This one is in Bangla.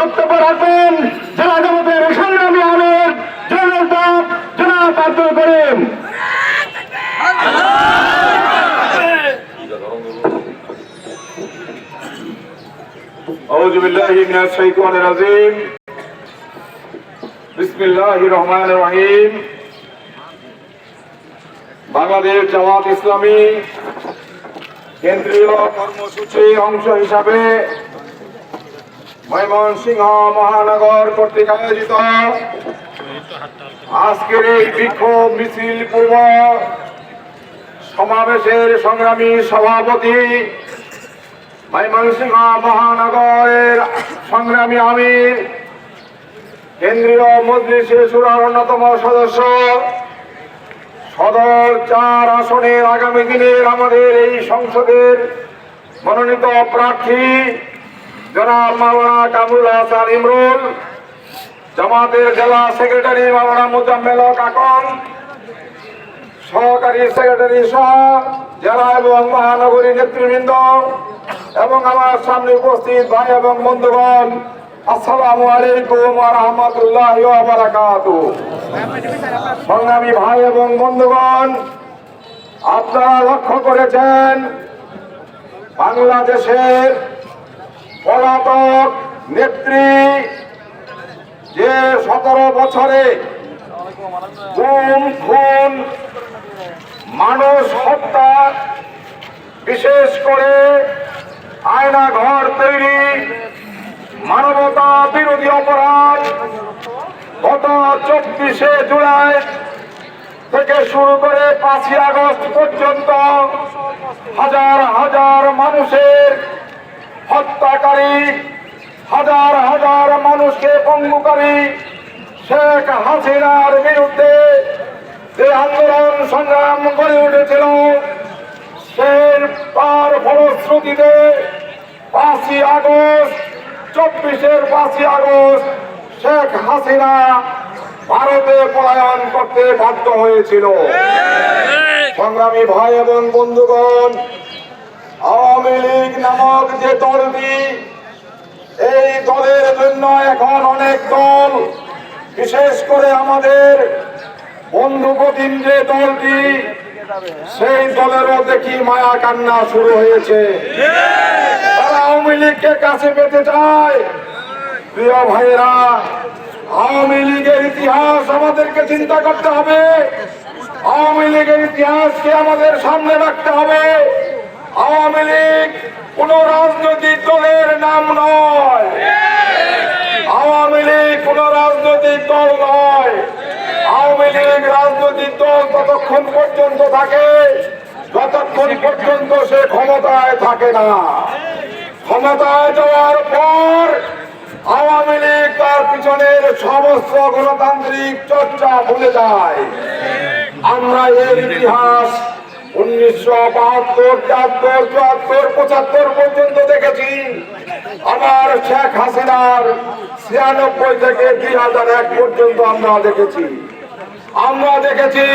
বক্তব্য রাখবেন জেলা জগতের সংগ্রামী আমের জনতা জনাব আব্দুল করিম أعوذ بالله من الشيطان الرجيم بسم الله الرحمن الرحيم বাংলাদেশ জামাত ইসলামী কেন্দ্রীয় কর্মসূচির অংশ হিসাবে ময়মনসিংহ মহানগর কর্তৃক আয়োজিত। আজকের এই বিক্ষোভ মিছিল পূর্ব সমাবেশের সংগ্রামী সভাপতি ময়মনসিংহ মহানগরের সংগ্রামী আমির, কেন্দ্রীয় মজলিসে সুরার অন্যতম সদস্য। সদর চার আসনের আগামী দিনের আমাদের এই সংসদের মনোনীত প্রার্থী জনাব মাওলানা কামরুল হাসান ইমরুল, জামাতের জেলা সেক্রেটারি মাওলানা মুজাম্মেল হক আকন, সহকারী সেক্রেটারি সহ জেলা এবং মহানগরী নেতৃবৃন্দ এবং আমার সামনে উপস্থিত ভাই এবং বন্ধুগণ, আসসালামু আলাইকুম রাহমাতুল্লাহি সংগ্রামী ভাই এবং বন্ধুগণ, আপনারা লক্ষ্য করেছেন বাংলাদেশের পলাতক নেত্রী যে সতেরো বছরে খুন, মানুষ হত্যা, বিশেষ করে আয়না ঘর তৈরি, মানবতা বিরোধী অপরাধ গত চব্বিশে জুলাই থেকে শুরু করে পাঁচই আগস্ট পর্যন্ত হাজার হাজার মানুষের হত্যাকারী হাজার হাজার মানুষকে পঙ্গুকারী শেখ হাসিনার বিরুদ্ধে যে আন্দোলন সংগ্রাম গড়ে উঠেছিল সেই তার ফলশ্রুতিতে পাঁচই আগস্ট চব্বিশের পাঁচই আগস্ট শেখ হাসিনা ভারতে পলায়ন করতে বাধ্য হয়েছিল। সংগ্রামী ভাই এবং বন্ধুগণ আওয়ামী লীগ নামক যে দলটি, এই দলের জন্য এখন অনেক দল, বিশেষ করে আমাদের বন্ধু প্রতিম যে দলটি, সেই দলেরও দেখি মায়া কান্না শুরু হয়েছে। তারা আওয়ামী লীগকে কাছে পেতে চায়। প্রিয় ভাইয়েরা, আওয়ামী লীগের ইতিহাস আমাদেরকে চিন্তা করতে হবে। আওয়ামী লীগের ইতিহাসকে আমাদের সামনে রাখতে হবে। আওয়ামী লীগ কোন রাজনৈতিক দলের নাম নয়। আওয়ামী লীগ কোন রাজনৈতিক দল নয়। আওয়ামী লীগ রাজনৈতিক দল ততক্ষণ পর্যন্ত থাকে, যতক্ষণ পর্যন্ত সে ক্ষমতায় থাকে না। ক্ষমতায় যাওয়ার পর আওয়ামী লীগ তার পিছনের সমস্ত গণতান্ত্রিক চর্চা ভুলে যায়। আমরা এর ইতিহাস উনিশশো বাহাত্তর তিয়াত্তর চুয়াত্তর পঁচাত্তর পর্যন্ত দেখেছি। আমার শেখ হাসিনার ছিয়ানব্বই থেকে দুই হাজার এক পর্যন্ত আমরা দেখেছি। আমরা দেখেছি